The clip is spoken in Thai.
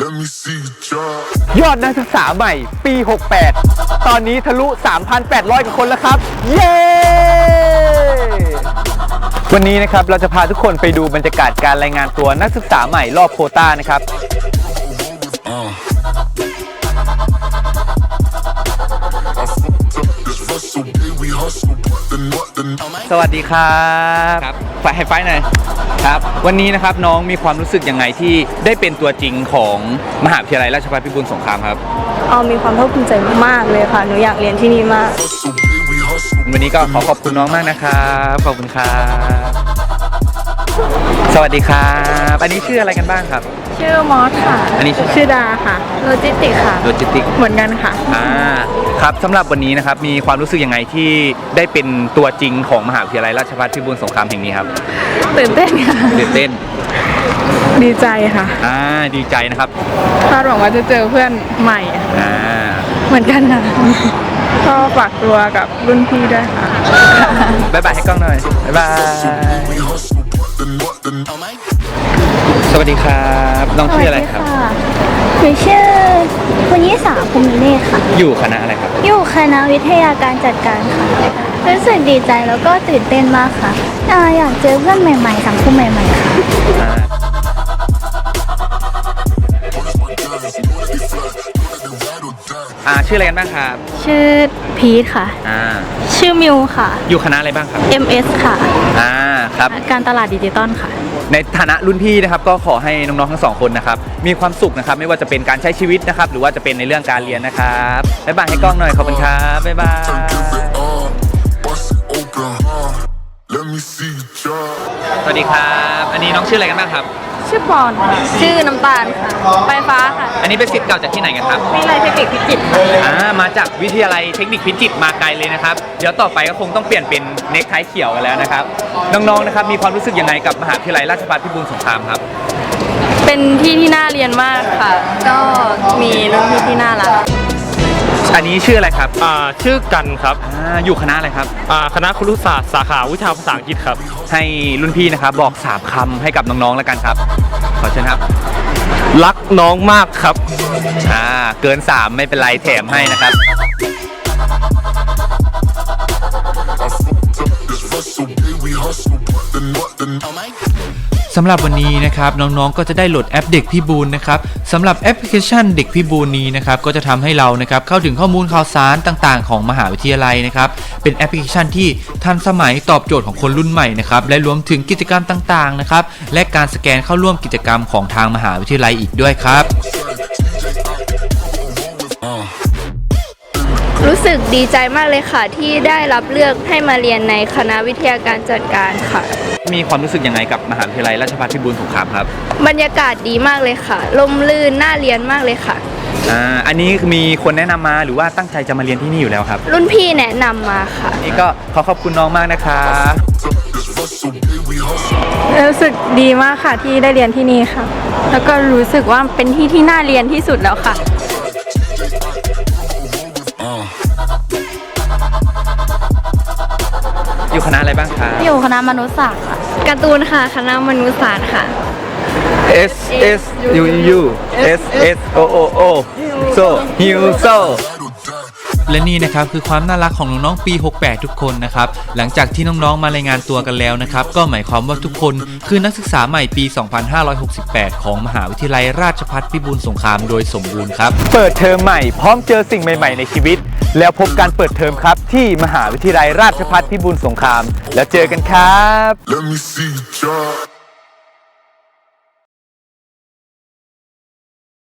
Let me see you drop. ยอดนักศึกษาใหม่ปี 68 ตอนนี้ทะลุ 3,800 กว่าคนแล้วครับ เย้ วันนี้นะครับเราจะพาทุกคนไปดูบรรยากาศการรายงานตัวนักศึกษาใหม่รอบโควต้านะครับ Uh. สวัสดีครับครับไฟให้ไฟหน่อยครับ วันนี้นะครับน้องมีความรู้สึกยังไงที่ได้เป็นตัวจริงของมหาวิทยาลัยราชภัฏพิบูลสงครามครับ เอามีความภาคภูมิใจมากเลยค่ะ หนูอยากเรียนที่นี่มาก hustle, baby, hustle. วันนี้ก็ขอขอบคุณน้องมากนะครับขอบคุณครับสวัสดีครับ อันนี้ชื่ออะไรกันบ้างครับ ชื่อมอสค่ะ อันนี้ชื่อชื่อดาค่ะ โลจิสติกค่ะ โลจิสติกเหมือนกันค่ะ อ่า ครับสำหรับวันนี้นะครับมีความรู้สึกยังไงที่ได้เป็นตัวจริงของมหาวิทยาลัยราชภัฏพิบูลสงครามแห่งนี้ครับตื่นเต้นค่ะ ตื่นเต้นดีใจค่ะอ่าดีใจนะครับคาดหวังว่าจะเจอเพื่อนใหม่ อ่าเหมือนกันค่ะก็ฝากตัวกับรุ่นพี่ด้วยค่ะบายบายให้กล้องหน่อยบายบาย We hustle, but the nut, the nut. สวัสดีครับน้องชื่ออะไรครับ หนูชื่อคุณยิสาภูมิเนศค่ะ อยู่คณะอะไรครับ อยู่คณะวิทยาการจัดการค่ะ รู้สึกดีใจแล้วก็ตื่นเต้นมากค่ะอ่าอยากเจอเพื่อนใหม่ๆ สังคมใหม่ๆค่ะอ่าอ่าชื่ออะไรกันบ้างครับ ชื่อพีทค่ะ อ่า ชื่อมิวค่ะ อยู่คณะอะไรบ้างครับ MS ค่ะ อ่า ครับ การตลาดดิจิตอลค่ะ ในฐานะรุ่นพี่นะครับก็ขอให้น้องๆทั้งสองคนนะครับมีความสุขนะครับไม่ว่าจะเป็นการใช้ชีวิตนะครับหรือว่าจะเป็นในเรื่องการเรียนนะครับบ๊ายบายให้กล้องหน่อยขอบคุณครับบ๊ายบาย Let me see you สวัสดีครับ อันนี้น้องชื่ออะไรกันบ้างครับ ชื่อปอนค่ะชื่อน้ำตาลค่ะไฟฟ้าค่ะอันนี้เป็นศิษย์เก่าจากที่ไหนกันครับวิไลเทคนิคพิจิตรค่ะอ่ามาจากวิทยาลัยเทคนิคพิจิตรมาไกลเลยนะครับ เดี๋ยวต่อไปก็คงต้องเปลี่ยนเป็นเน็กไทเขียวกันแล้วนะครับ น้องๆนะครับมีความรู้สึกยังไงกับมหาวิทยาลัยราชภัฏพิบูลสงครามครับ เป็นที่ที่น่าเรียนมากค่ะ ก็มีรุ่นพี่ที่น่ารัก อันนี้ชื่ออะไรครับอ่าชื่อกันครับอ่าอยู่คณะอะไรครับอ่าคณะครุศาสตร์สาขาวิชาภาษาอังกฤษครับ ให้รุ่นพี่นะครับบอกสามคำให้กับน้องๆแล้วกันครับ ขอเชิญครับ รักน้องมากครับอ่าเกิน3ไม่เป็นไรแถมให้นะครับ I fucked up this Russell, baby, hustle, but the nut, the nut. สำหรับวันนี้นะครับน้องๆก็จะได้โหลดแอปเด็กพี่บูลนะครับสำหรับแอปพลิเคชันเด็กพี่บูลนี้นะครับก็จะทำให้เรานะครับเข้าถึงข้อมูลข่าวสารต่างๆ ของมหาวิทยาลัยนะครับเป็นแอปพลิเคชันที่ทันสมัยตอบโจทย์ของคนรุ่นใหม่นะครับและรวมถึงกิจกรรมต่างๆนะครับและการสแกนเข้าร่วมกิจกรรมของทางมหาวิทยาลัยอีกด้วยครับ รู้สึกดีใจมากเลยค่ะ ที่ได้รับเลือกให้มาเรียนในคณะวิทยาการจัดการค่ะ มีความรู้สึกยังไงกับมหาวิทยาลัยราชภัฏพิบูลสงครามครับบรรยากาศดีมากเลยค่ะลมลื่นน่าเรียนมากเลยค่ะ อ่าอันนี้มีคนแนะนำมาหรือว่าตั้งใจจะมาเรียนที่นี่อยู่แล้วครับรุ่นพี่แนะนำมาค่ะ นี่ก็ขอขอบคุณน้องมากนะครับ This Russell, baby, hustle. รู้สึกดีมากค่ะที่ได้เรียนที่นี่ค่ะ แล้วก็รู้สึกว่าเป็นที่ที่น่าเรียนที่สุดแล้วค่ะ Uh. อยู่คณะอะไรบ้างครับอยู่คณะมนุษยศาสตร์ค่ะการ์ตูนค่ะ คณะมนุษยศาสตร์ค่ะ S S U U S S O O O so you so และนี่นะครับคือความน่ารักของน้องๆปี 68 ทุกคนนะครับหลังจากที่น้องๆมารายงานตัวกันแล้วนะครับก็หมายความว่าทุกคนคือนักศึกษาใหม่ปี 2568 ของมหาวิทยาลัยราชภัฏพิบูลสงครามโดยสมบูรณ์ครับ เปิดเทอมใหม่พร้อมเจอสิ่งใหม่ ๆ ในชีวิต แล้วพบการเปิดเทอมครับ ที่มหาวิทยาลัยราชภัฏพิบูลสงคราม แล้วเจอกันครับ Let me see you drop.